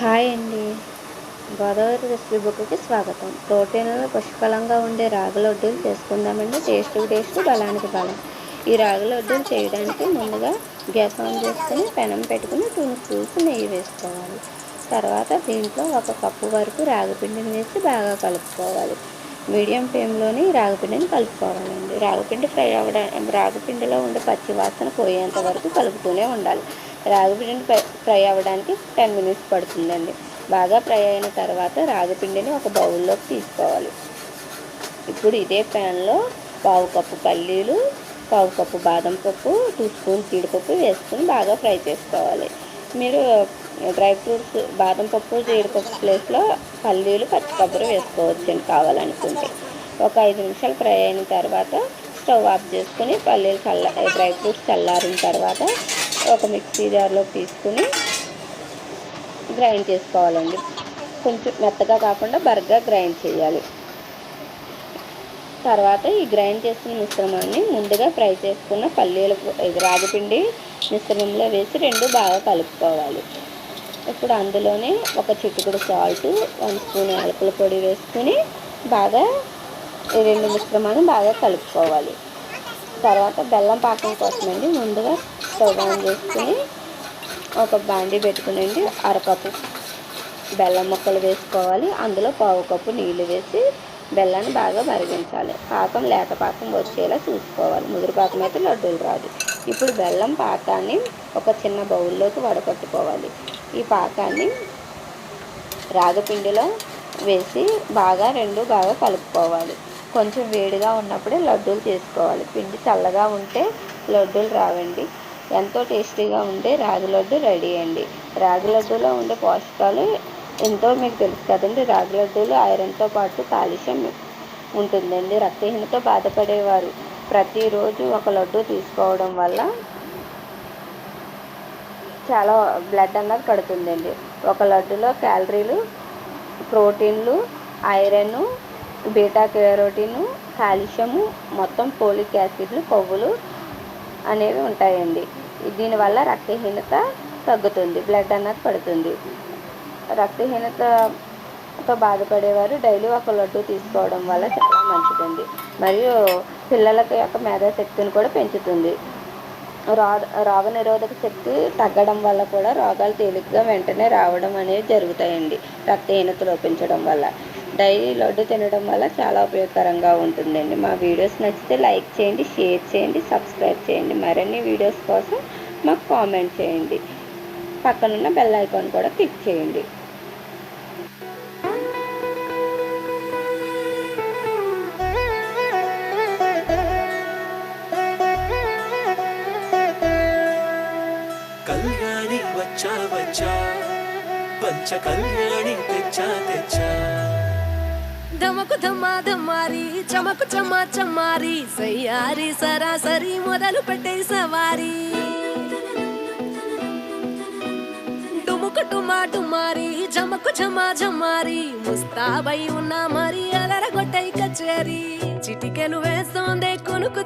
Hi అండి. Godavari recipe బుక్కి స్వాగతం. ప్రోటీన్లో పుష్కలంగా ఉండే రాగి లడ్డూలు చేసుకుందామండి. టేస్ట్ టేస్ట్ బలానికి బలం. ఈ రాగి లడ్డూలు చేయడానికి ముందుగా గ్యాస్ ఆన్ చేసుకుని పెనం పెట్టుకుని టూ స్పూన్స్ నెయ్యి వేసుకోవాలి. తర్వాత దీంట్లో ఒక కప్పు వరకు రాగిపిండిని వేసి బాగా కలుపుకోవాలి. మీడియం ఫ్లేమ్లోని రాగిపిండిని కలుపుకోవాలండి. రాగిపిండి ఫ్రై అవ్వడం రాగిపిండిలో ఉండే పచ్చి వాసన పోయేంత వరకు కలుపుతూనే ఉండాలి. రాగిపిండిని ఫ్రై- అవ్వడానికి టెన్ మినిట్స్ పడుతుందండి. బాగా ఫ్రై అయిన తర్వాత రాగిపిండిని ఒక బౌల్లోకి తీసుకోవాలి. ఇప్పుడు ఇదే ప్యాన్లో పావు కప్పు పల్లీలు పావు కప్పు బాదం పప్పు టూ స్పూన్స్ జీడిపప్పు వేసుకుని బాగా ఫ్రై చేసుకోవాలి. మీరు డ్రై ఫ్రూట్స్ బాదం పప్పు జీడిపప్పు ప్లేస్లో పల్లీలు పచ్చి కొబ్బరి వేసుకోవచ్చండి కావాలనుకుంటే. ఒక ఐదు నిమిషాలు ఫ్రై అయిన తర్వాత స్టవ్ ఆఫ్ చేసుకుని పల్లీలు చల్ల డ్రై ఫ్రూట్స్ చల్లారిన తర్వాత ఒక మిక్సీ జార్లో తీసుకుని గ్రైండ్ చేసుకోవాలండి. కొంచెం మెత్తగా కాకుండా బరగ్గా గ్రైండ్ చేయాలి. తర్వాత ఈ గ్రైండ్ చేసిన మిశ్రమాన్ని ముందుగా ఫ్రై చేసుకున్న పల్లీల రాగిపిండి మిశ్రమంలో వేసి రెండు బాగా కలుపుకోవాలి. ఇప్పుడు అందులోనే ఒక చిటికుడు సాల్ట్ వన్ స్పూన్ యాలకుల పొడి వేసుకుని బాగా ఈ రెండు మిశ్రమాన్ని బాగా కలుపుకోవాలి. తర్వాత బెల్లం పాకం కోసమండి ముందుగా స్టవ్ ఆన్ చేసుకుని ఒక బాండీ పెట్టుకునండి అరకప్పు బెల్లం ముక్కలు వేసుకోవాలి. అందులో పావు కప్పు నీళ్ళు వేసి బెల్లాన్ని బాగా మరిగించాలి. పాకం లేత పాకం వచ్చేలా చూసుకోవాలి. ముదురు పాకం అయితే లడ్డూలు రాదు. ఇప్పుడు బెల్లం పాకాన్ని ఒక చిన్న బౌల్లోకి వడకట్టుకోవాలి. ఈ పాకాన్ని రాగపిండిలో వేసి బాగా రెండు బాగా కలుపుకోవాలి. కొంచెం వేడిగా ఉన్నప్పుడే లడ్డూలు చేసుకోవాలి. పిండి చల్లగా ఉంటే లడ్డూలు రావండి. ఎంతో టేస్టీగా ఉండే రాగి లడ్డు రెడీ అండి. రాగి లడ్డూలో ఉండే పోషకాలు ఎంతో మీకు తెలుసు కదండి. రాగి లడ్డూలు ఐరన్తో పాటు కాలుష్యం ఉంటుందండి. రక్తహీనతో బాధపడేవారు ప్రతిరోజు ఒక లడ్డు తీసుకోవడం వల్ల చాలా బ్లడ్ అన్నది పడుతుందండి. ఒక లడ్డులో క్యాలరీలు ప్రోటీన్లు ఐరన్ బీటా కెరోటిన్ కాల్షియము మొత్తం పోలిక్ యాసిడ్లు కొవ్వులు అనేవి ఉంటాయండి. దీనివల్ల రక్తహీనత తగ్గుతుంది బ్లడ్ అన్నది పడుతుంది. రక్తహీనతతో బాధపడేవారు డైలీ ఒక లడ్డు తీసుకోవడం వల్ల చాలా మంచిదండి. మరియు పిల్లల యొక్క మేధాశక్తిని కూడా పెంచుతుంది. రా రోగ నిరోధక శక్తి తగ్గడం వల్ల కూడా రోగాలు తేలిగ్గా వెంటనే రావడం అనేవి జరుగుతాయండి రక్తహీనత లోపించడం వల్ల. డైలీ లడ్డు తినడం వల్ల చాలా ఉపయోగకరంగా ఉంటుందండి. మా వీడియోస్ నచ్చితే లైక్ చేయండి షేర్ చేయండి సబ్స్క్రైబ్ చేయండి. మరిన్ని వీడియోస్ కోసం మాకు కామెంట్ చేయండి. పక్కనున్న బెల్ ఐకాన్ కూడా క్లిక్ చేయండి. కళ్యాణి వచ్చా వచ్చా. పంచ కళ్యాణి తెచ్చా తెచ్చా. ధమకు ధమ్మా ధమ్మారి చమకు చమ్మా చమ్మారి సయ్యారి సరాసరి మొదలు పెట్టే సవారి. డుముకు టుమా టుమారి జమకు ఝమా ఝమారి ముస్తాబై ఉన్నా మరి అలరగొట్టై కచేరి. చిటికెలు వేస్తోందే కొనుకు